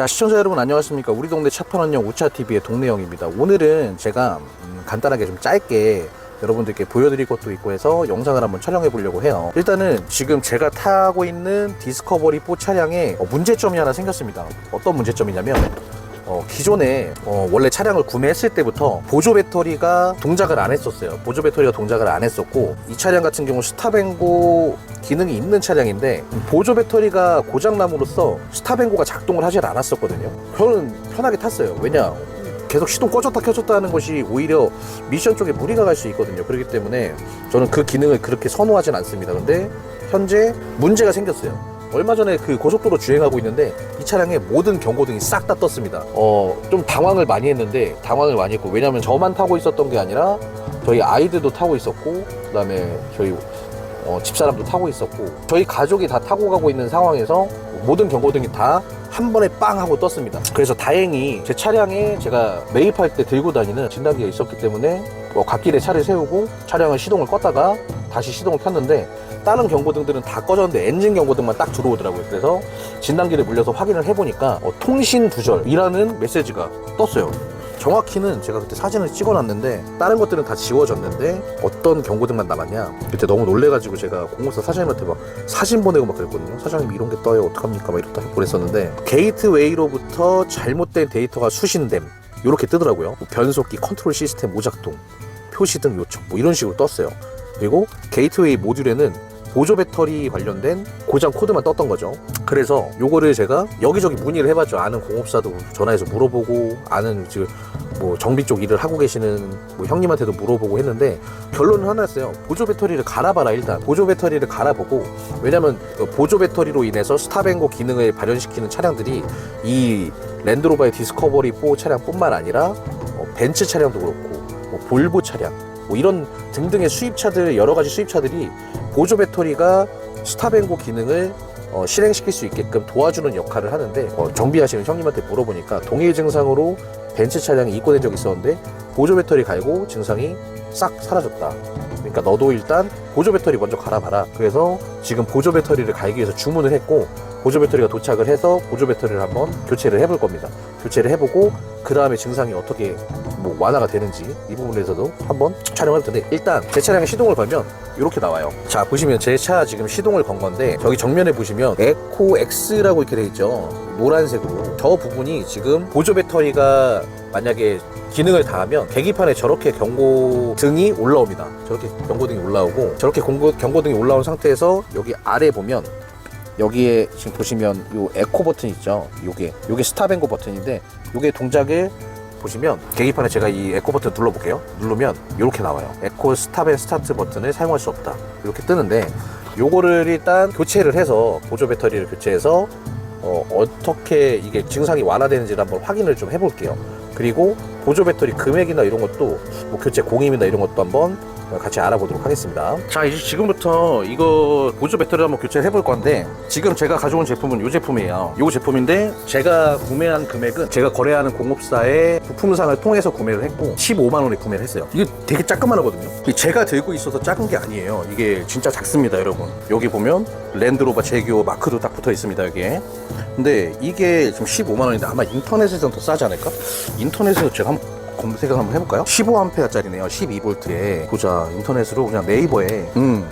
자 시청자 여러분 안녕하십니까? 우리 동네 차판원형 우차TV의 동네형입니다. 오늘은 제가 음, 간단하게 좀 짧게 여러분들께 보여드릴 것도 있고 해서 영상을 한번 촬영해 보려고 해요. 일단은 지금 제가 타고 있는 디스커버리 4 차량에 어, 문제점이 하나 생겼습니다. 어떤 문제점이냐면 어, 기존에 어, 원래 차량을 구매했을 때부터 보조 배터리가 동작을 안 했었어요. 보조 배터리가 동작을 안 했었고 이 차량 같은 경우 스탑앤고 기능이 있는 차량인데 보조 배터리가 고장남으로써 스탑앤고가 작동을 하질 않았었거든요. 저는 편하게 탔어요. 왜냐? 계속 시동 꺼졌다 켜졌다 하는 것이 오히려 미션 쪽에 무리가 갈 수 있거든요. 그렇기 때문에 저는 그 기능을 그렇게 선호하진 않습니다. 근데 현재 문제가 생겼어요. 얼마 전에 그 고속도로 주행하고 있는데 이 차량의 모든 경고등이 싹 다 떴습니다. 어, 좀 당황을 많이 했는데 당황을 많이 했고 왜냐면 저만 타고 있었던 게 아니라 저희 아이들도 타고 있었고 그다음에 저희 어, 집사람도 타고 있었고 저희 가족이 다 타고 가고 있는 상황에서 모든 경고등이 다 한 번에 빵 하고 떴습니다. 그래서 다행히 제 차량에 제가 매입할 때 들고 다니는 진단기가 있었기 때문에 뭐 갓길에 차를 세우고 차량을 시동을 껐다가 다시 시동을 켰는데 다른 경고등들은 다 꺼졌는데 엔진 경고등만 딱 들어오더라고요. 그래서 진단기를 물려서 확인을 해보니까 어, 통신 두절이라는 메시지가 떴어요. 정확히는 제가 그때 사진을 찍어놨는데 다른 것들은 다 지워졌는데 어떤 경고등만 남았냐? 그때 너무 놀래가지고 제가 공업사 사장님한테 막 사진 보내고 막 그랬거든요. 사장님 이런 게 떠요. 어떡합니까? 막 이렇다 보냈었는데 게이트웨이로부터 잘못된 데이터가 수신됨. 이렇게 뜨더라고요. 뭐 변속기 컨트롤 시스템 오작동 표시 등 요청 뭐 이런 식으로 떴어요. 그리고 게이트웨이 모듈에는 보조 배터리 관련된 고장 코드만 떴던 거죠. 그래서 요거를 제가 여기저기 문의를 해봤죠. 아는 공업사도 전화해서 물어보고 아는 지금 뭐 정비 쪽 일을 하고 계시는 뭐 형님한테도 물어보고 했는데 결론은 하나였어요. 보조 배터리를 갈아봐라 일단. 보조 배터리를 갈아보고 왜냐면 그 보조 배터리로 인해서 스탑앤고 기능을 발현시키는 차량들이 이 랜드로버의 디스커버리 4 차량뿐만 아니라 어, 벤츠 차량도 그렇고 뭐 볼보 차량 뭐 이런 등등의 수입차들 여러 가지 수입차들이 보조 배터리가 스탑앤고 기능을 어, 실행시킬 수 있게끔 도와주는 역할을 하는데 어, 정비하시는 형님한테 물어보니까 동일 증상으로 벤츠 차량이 입고된 적이 있었는데 보조 배터리 갈고 증상이 싹 사라졌다. 그러니까 너도 일단 보조 배터리 먼저 갈아봐라. 그래서 지금 보조 배터리를 갈기 위해서 주문을 했고 보조 배터리가 도착을 해서 보조 배터리를 한번 교체를 해볼 겁니다. 교체를 해보고 그 다음에 증상이 어떻게 뭐 완화가 되는지 이 부분에서도 한번 촬영할 텐데 일단 제 차량의 시동을 걸면 이렇게 나와요. 자 보시면 제 차 지금 시동을 건 건데 저기 정면에 보시면 에코 X라고 이렇게 돼 있죠. 노란색으로 저 부분이 지금 보조 배터리가 만약에 기능을 다하면 계기판에 저렇게 경고등이 올라옵니다. 저렇게 경고등이 올라오고 저렇게 경고등이 올라온 상태에서 여기 아래 보면 여기에 지금 보시면 요 에코 버튼 있죠. 요게 요게 스탑앤고 버튼인데 요게 동작을 보시면 계기판에 제가 이 에코 버튼 눌러볼게요. 누르면 이렇게 나와요. 에코 스탑 앤 스타트 버튼을 사용할 수 없다. 이렇게 뜨는데 요거를 일단 교체를 해서 보조 배터리를 교체해서 어, 어떻게 이게 증상이 완화되는지를 한번 확인을 좀 해볼게요. 그리고 보조 배터리 금액이나 이런 것도 뭐 교체 공임이나 이런 것도 한번 같이 알아보도록 하겠습니다. 자, 이제 지금부터 이거 보조 배터리 한번 교체를 해볼 건데 지금 제가 가져온 제품은 이 제품이에요. 이 제품인데 제가 구매한 금액은 제가 거래하는 공업사의 부품상을 통해서 구매를 했고 15만 원에 구매를 했어요. 이게 되게 작그만하거든요. 제가 들고 있어서 작은 게 아니에요. 이게 진짜 작습니다, 여러분. 여기 보면 랜드로버 제규어 마크도 딱 붙어 있습니다, 여기에. 근데 이게 지금 15만 원인데 아마 인터넷에서는 더 싸지 않을까? 인터넷에서 제가 한번 검색을 한번 해볼까요? 15A짜리네요. 12V에 보자 인터넷으로 그냥 네이버에 음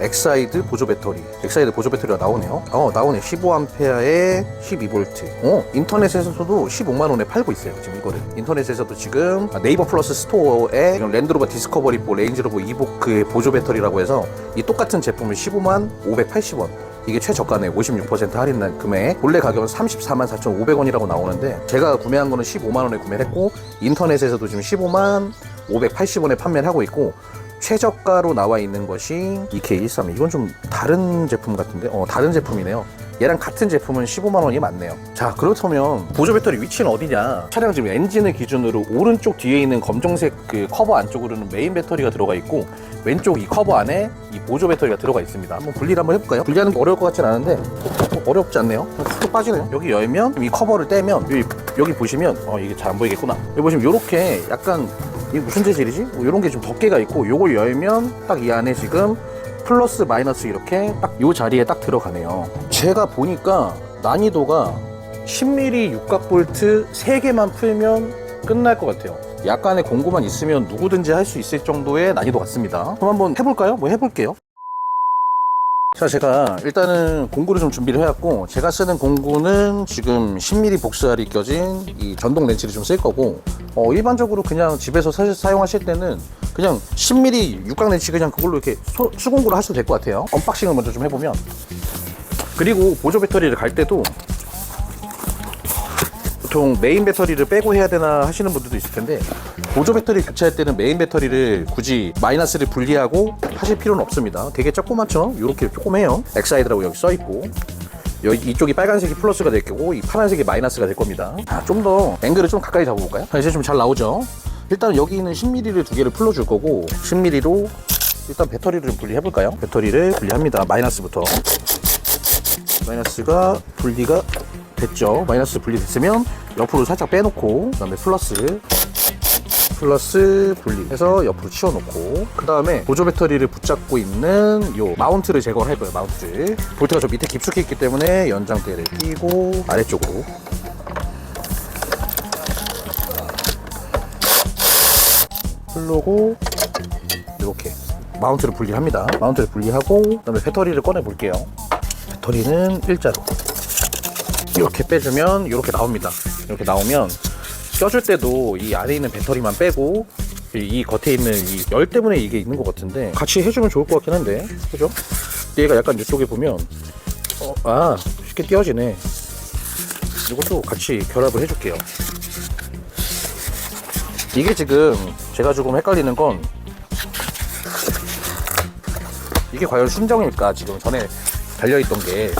엑사이드 보조 배터리 엑사이드 보조 배터리가 나오네요. 어 나오네. 15A에 12V. 어 인터넷에서도 15만 원에 팔고 있어요. 지금 이거를 인터넷에서도 지금 네이버 플러스 스토어에 랜드로버 디스커버리 4 레인지로버 이보크의 보조 배터리라고 해서 이 똑같은 제품을 15만 580원. 이게 최저가네. 56% 할인된 금액. 본래 가격은 34만 4,500원이라고 나오는데 제가 구매한 거는 15만 원에 구매를 했고 인터넷에서도 지금 15만 580원에 판매를 하고 있고 최저가로 나와 있는 것이 EK132 이건 좀 다른 제품 같은데? 어 다른 제품이네요 얘랑 같은 제품은 15만 원이 맞네요. 자 그렇다면 보조 배터리 위치는 어디냐? 차량 지금 엔진을 기준으로 오른쪽 뒤에 있는 검정색 그 커버 안쪽으로는 메인 배터리가 들어가 있고 왼쪽 이 커버 안에 이 보조 배터리가 들어가 있습니다. 한번 분리를 한번 해볼까요? 분리하는 게 어려울 것 같진 않은데 어, 어렵지 않네요. 툭툭 빠지네요. 여기 열면 이 커버를 떼면 여기, 여기 보시면 어 이게 잘 안 보이겠구나. 여기 보시면 이렇게 약간 이게 무슨 재질이지? 뭐 이런 게 좀 덮개가 있고 요걸 열면 딱 이 안에 지금 플러스 마이너스 이렇게 딱 요 자리에 딱 들어가네요. 제가 보니까 난이도가 10mm 육각 볼트 3개만 풀면 끝날 것 같아요. 약간의 공구만 있으면 누구든지 할 수 있을 정도의 난이도 같습니다. 그럼 한번 해볼까요? 뭐 해볼게요. 자, 제가 일단은 공구를 좀 준비를 해왔고, 제가 쓰는 공구는 지금 10mm 복사알이 껴진 이 전동 렌치를 좀 쓸 거고, 어, 일반적으로 그냥 집에서 사실 사용하실 때는 그냥 10mm 육각 렌치 그냥 그걸로 이렇게 소- 수공구를 하셔도 될 것 같아요. 언박싱을 먼저 좀 해보면. 그리고 보조 배터리를 갈 때도 보통 메인 배터리를 빼고 해야 되나 하시는 분들도 있을 텐데 보조 배터리 교체할 때는 메인 배터리를 굳이 마이너스를 분리하고 하실 필요는 없습니다. 되게 조그맣죠? 이렇게 조그매요. 엑사이드라고 여기 써 있고 여기 이쪽이 빨간색이 플러스가 될 거고 이 파란색이 마이너스가 될 겁니다. 아, 좀 더 앵글을 좀 가까이 잡아볼까요? 아, 이제 좀 잘 나오죠? 일단 여기 있는 10mm를 두 개를 풀어줄 거고 10mm로 일단 배터리를 좀 분리해볼까요? 배터리를 분리합니다. 마이너스부터 마이너스가 분리가 됐죠. 마이너스 분리됐으면 옆으로 살짝 빼놓고 그 다음에 플러스 플러스 분리해서 옆으로 치워놓고 그 다음에 보조 배터리를 붙잡고 있는 요 마운트를 제거할 거예요. 마운트를 볼트가 저 밑에 깊숙이 있기 때문에 연장대를 끼고 아래쪽으로 풀르고 이렇게 마운트를 분리합니다. 마운트를 분리하고 그 다음에 배터리를 꺼내 볼게요. 배터리는 일자로 이렇게 빼주면 이렇게 나옵니다. 이렇게 나오면 껴줄 때도 이 안에 있는 배터리만 빼고 이- 이 겉에 있는 이 열 때문에 이게 있는 것 같은데 같이 해주면 좋을 것 같긴 한데 그죠? 얘가 약간 이쪽에 보면 어, 아 쉽게 띄어지네. 이것도 같이 결합을 해줄게요. 이게 지금 제가 조금 헷갈리는 건 이게 과연 순정일까 지금 전에 달려있던 게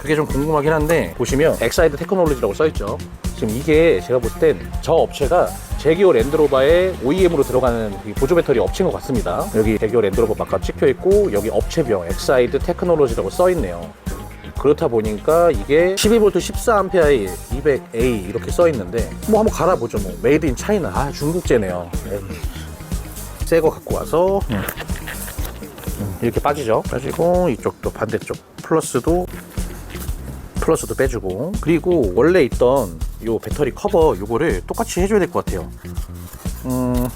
그게 좀 궁금하긴 한데 보시면 엑사이드 테크놀로지라고 써있죠. 지금 이게 제가 볼 땐 저 업체가 제기어 랜드로버의 OEM으로 들어가는 이 보조 배터리 업체인 것 같습니다. 여기 제기어 랜드로버 마카 찍혀 있고 여기 업체명 엑사이드 테크놀로지라고 써있네요. 그렇다 보니까 이게 12V 14A의 200A 이렇게 써 있는데 뭐 한번 갈아보죠 뭐. 메이드 인 차이나 아 중국제네요. 새 거 갖고 와서 음, 이렇게 빠지죠? 빠지고 이쪽도 반대쪽 플러스도 플러스도 빼주고. 그리고 원래 있던 요 배터리 커버 요거를 똑같이 해줘야 될 것 같아요. 음.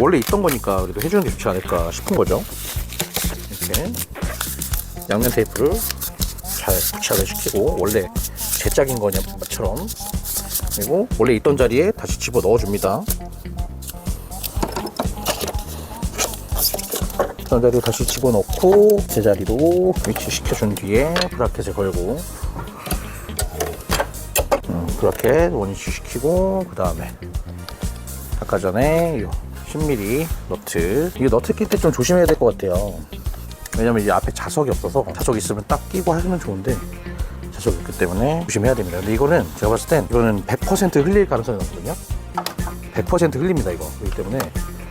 원래 있던 거니까 그래도 해주는 게 좋지 않을까 싶은 거죠. 이렇게 양면 테이프를 잘 부착을 시키고 원래 제 짝인 것처럼. 그리고 원래 있던 자리에 다시 집어 넣어줍니다 자리에 다시 집어넣고 제자리로 위치시켜준 뒤에 브라켓을 걸고 음, 브라켓 원위치 시키고 그 다음에 아까 전에 요 10mm 너트. 이 너트 낄 때 좀 조심해야 될 것 같아요. 왜냐면 이 앞에 자석이 없어서 자석 있으면 딱 끼고 하시면 좋은데 자석이 없기 때문에 조심해야 됩니다. 근데 이거는 제가 봤을 땐 이거는 100% 흘릴 가능성이 높거든요. 100% 흘립니다 이거. 그렇기 때문에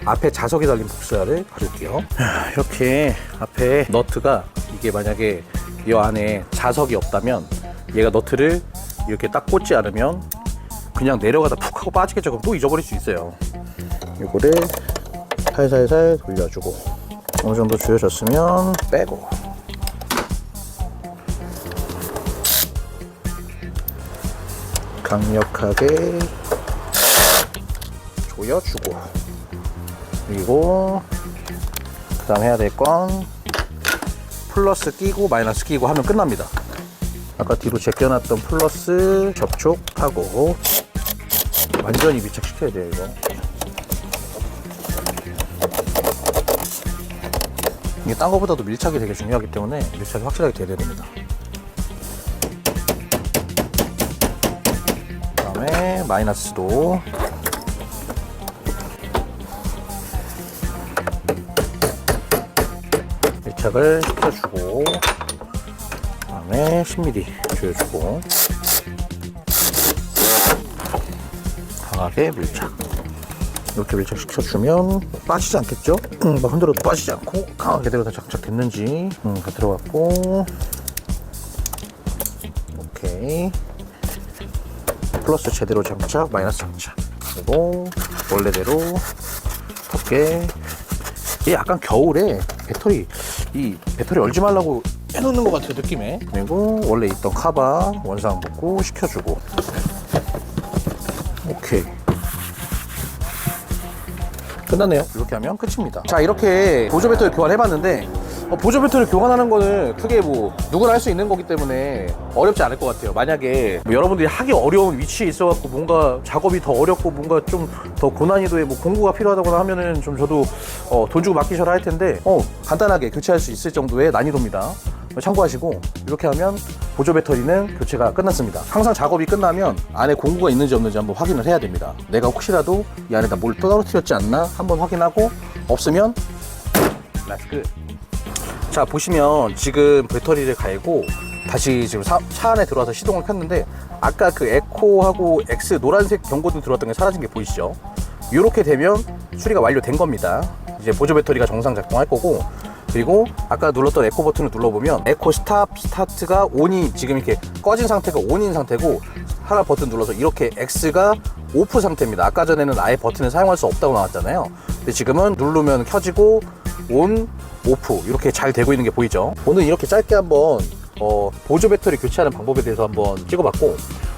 앞에 자석이 달린 복사를 가져올게요. 하, 이렇게 앞에 너트가 이게 만약에 이 안에 자석이 없다면 얘가 너트를 이렇게 딱 꽂지 않으면 그냥 내려가다 푹 하고 빠지겠죠. 그럼 또 잊어버릴 수 있어요. 이거를 살살살 돌려주고 어느 정도 조여졌으면 빼고. 강력하게 조여주고 그리고 그 다음 해야 될 건 플러스 끼고 마이너스 끼고 하면 끝납니다. 아까 뒤로 제껴놨던 플러스 접촉하고 완전히 밀착시켜야 돼요 이거. 이게 딴 거보다도 밀착이 되게 중요하기 때문에 밀착이 확실하게 돼야 됩니다. 그 다음에 마이너스도 밀착을 시켜주고 그다음에 10mm 조여주고 강하게 밀착. 이렇게 밀착시켜주면 빠지지 않겠죠? 음, 막 흔들어도 빠지지 않고 강하게 그대로 다 장착됐는지 음, 다 들어갔고. 오케이. 플러스 제대로 장착 마이너스 장착. 그리고 원래대로 덮개. 이게 약간 겨울에 배터리 이 배터리 얼지 말라고 해놓는 것 같아요 느낌에. 그리고 원래 있던 카바 원상 복구 시켜주고. 오케이. 끝났네요. 이렇게 하면 끝입니다. 자 이렇게 보조 배터리 교환해봤는데 어, 보조 배터리 교환하는 거는 크게 뭐 누구나 할 수 있는 거기 때문에 어렵지 않을 것 같아요 만약에 뭐 여러분들이 하기 어려운 위치에 있어갖고 뭔가 작업이 더 어렵고 뭔가 좀 더 고난이도의 뭐 공구가 필요하다거나 하면은 좀 저도 어, 돈 주고 맡기셔라 할 텐데 어, 간단하게 교체할 수 있을 정도의 난이도입니다 참고하시고 이렇게 하면 보조 배터리는 교체가 끝났습니다. 항상 작업이 끝나면 안에 공구가 있는지 없는지 한번 확인을 해야 됩니다. 내가 혹시라도 이 안에다 뭘 떨어뜨렸지 않나 한번 확인하고 없으면 렛츠 끝. 자 보시면 지금 배터리를 갈고 다시 지금 사- 차 안에 들어와서 시동을 켰는데 아까 그 에코하고 X 노란색 경고등 들어왔던 게 사라진 게 보이시죠? 이렇게 되면 수리가 완료된 겁니다. 이제 보조 배터리가 정상 작동할 거고 그리고 아까 눌렀던 에코 버튼을 눌러보면 에코 스탑 스타트가 온이 지금 이렇게 꺼진 상태가 온인 상태고 하나 버튼 눌러서 이렇게 X가 오프 상태입니다. 아까 전에는 아예 버튼을 사용할 수 없다고 나왔잖아요. 근데 지금은 누르면 켜지고 온, 오프 이렇게 잘 되고 있는 게 보이죠. 오늘 이렇게 짧게 한번 어, 보조 배터리 교체하는 방법에 대해서 한번 찍어봤고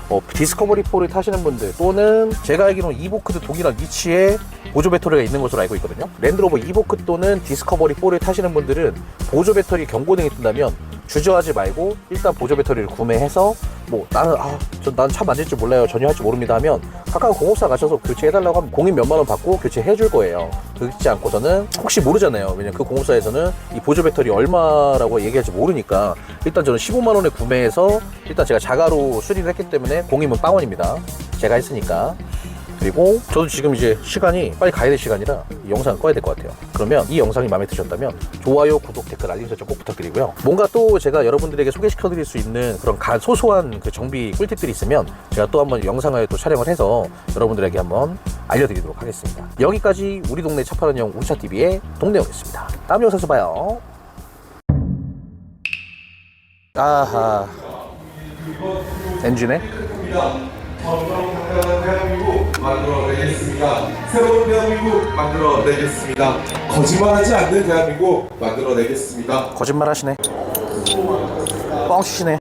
어, 디스커버리 4를 타시는 분들 또는 제가 알기로는 이보크도 동일한 위치에 보조 배터리가 있는 것으로 알고 있거든요. 랜드로버 이보크 또는 디스커버리 4를 타시는 분들은 보조 배터리 경고등이 뜬다면 주저하지 말고 일단 보조 배터리를 구매해서 뭐 나는 아저 나는 차 만질 줄 몰라요. 전혀 할 줄 모릅니다 하면 가까운 공업사 가셔서 교체해달라고 하면 공인 몇만 원 받고 교체해 줄 거예요. 그렇지 않고서는 혹시 모르잖아요. 왜냐면 그 공업사에서는 이 보조 배터리 얼마라고 얘기할지 모르니까 일단 저는 15만 원에 구매해서 일단 제가 자가로 수리를 했기 때문에 공임은 빵원입니다. 제가 했으니까 그리고 저도 지금 이제 시간이 빨리 가야 될 시간이라 이 영상을 꺼야 될 것 같아요. 그러면 이 영상이 마음에 드셨다면 좋아요, 구독, 댓글, 알림 설정 꼭 부탁드리고요. 뭔가 또 제가 여러분들에게 소개시켜 드릴 수 있는 그런 가- 소소한 그 정비 꿀팁들이 있으면 제가 또 한번 영상을 또 촬영을 해서 여러분들에게 한번 알려드리도록 하겠습니다. 여기까지 우리 동네 차 파는 형 우차TV의 동네형이었습니다. 다음 영상에서 봐요. 아하. 엔진에 만들어내겠습니다. 새로운 대한민국 만들어내겠습니다. 거짓말하지 않는 대한민국 만들어내겠습니다. 거짓말 하시네. 뻥치시네.